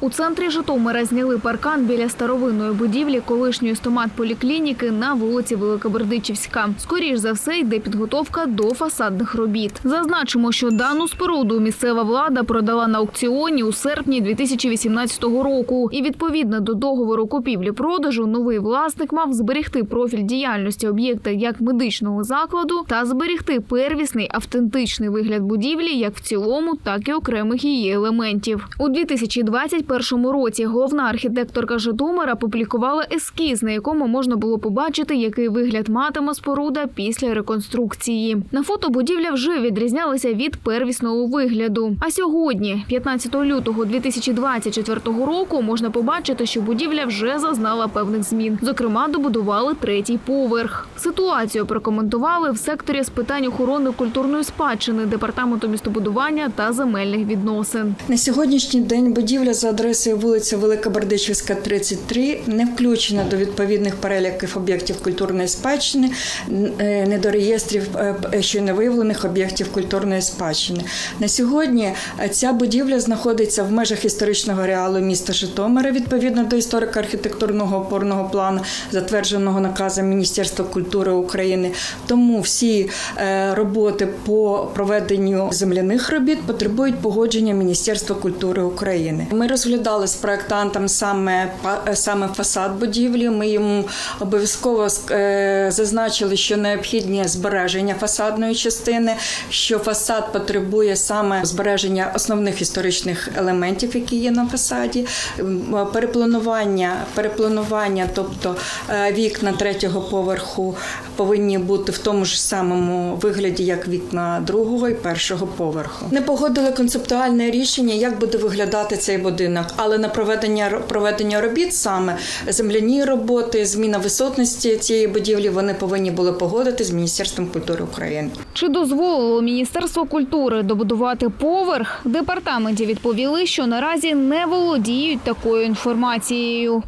У центрі Житомира зняли паркан біля старовинної будівлі колишньої стомат-поліклініки на вулиці Великобердичівська. Скоріш за все йде підготовка до фасадних робіт. Зазначимо, що дану споруду місцева влада продала на аукціоні у серпні 2018 року. І відповідно до договору купівлі-продажу новий власник мав зберегти профіль діяльності об'єкта як медичного закладу та зберегти первісний автентичний вигляд будівлі як в цілому, так і окремих її елементів. У 2021 році головна архітекторка Житомира публікувала ескіз, на якому можна було побачити, який вигляд матиме споруда після реконструкції. На фото будівля вже відрізнялася від первісного вигляду. А сьогодні, 15 лютого 2024 року, можна побачити, що будівля вже зазнала певних змін. Зокрема, добудували третій поверх. Ситуацію прокоментували в секторі з питань охорони культурної спадщини департаменту містобудування та земельних відносин. На сьогоднішній день будівля за адресою вулиця Велика Бердичівська, 33 не включена до відповідних переліків об'єктів культурної спадщини, е, не до реєстрів ще не виявлених об'єктів культурної спадщини. На сьогодні е, ця будівля знаходиться в межах історичного ареалу міста Житомира відповідно до історико-архітектурного опорного плану, затвердженого наказом Міністерства культури України. Тому всі е, роботи по проведенню земляних робіт потребують погодження Міністерства культури України. Ми розглядали з проектантом саме е, саме фасад будівлі. Ми йому обов'язково е, зазначили, що необхідні збереження фасадної частини, що фасад потребує саме збереження основних історичних елементів, які є на фасаді, перепланування, перепланування, тобто е, вікна третього поверху повинні бути в тому ж самому вигляді, як вікна другого і першого поверху. Не погодили концептуальне рішення, як буде виглядати цей будинок, але на проведення проведення робіт саме земляні роботи, зміна висотності цієї будівлі, вони повинні були погодити з Міністерством культури України. Чи дозволило Міністерство культури добудувати поверх? Департаменті відповіли, що наразі не володіють такою інформацією.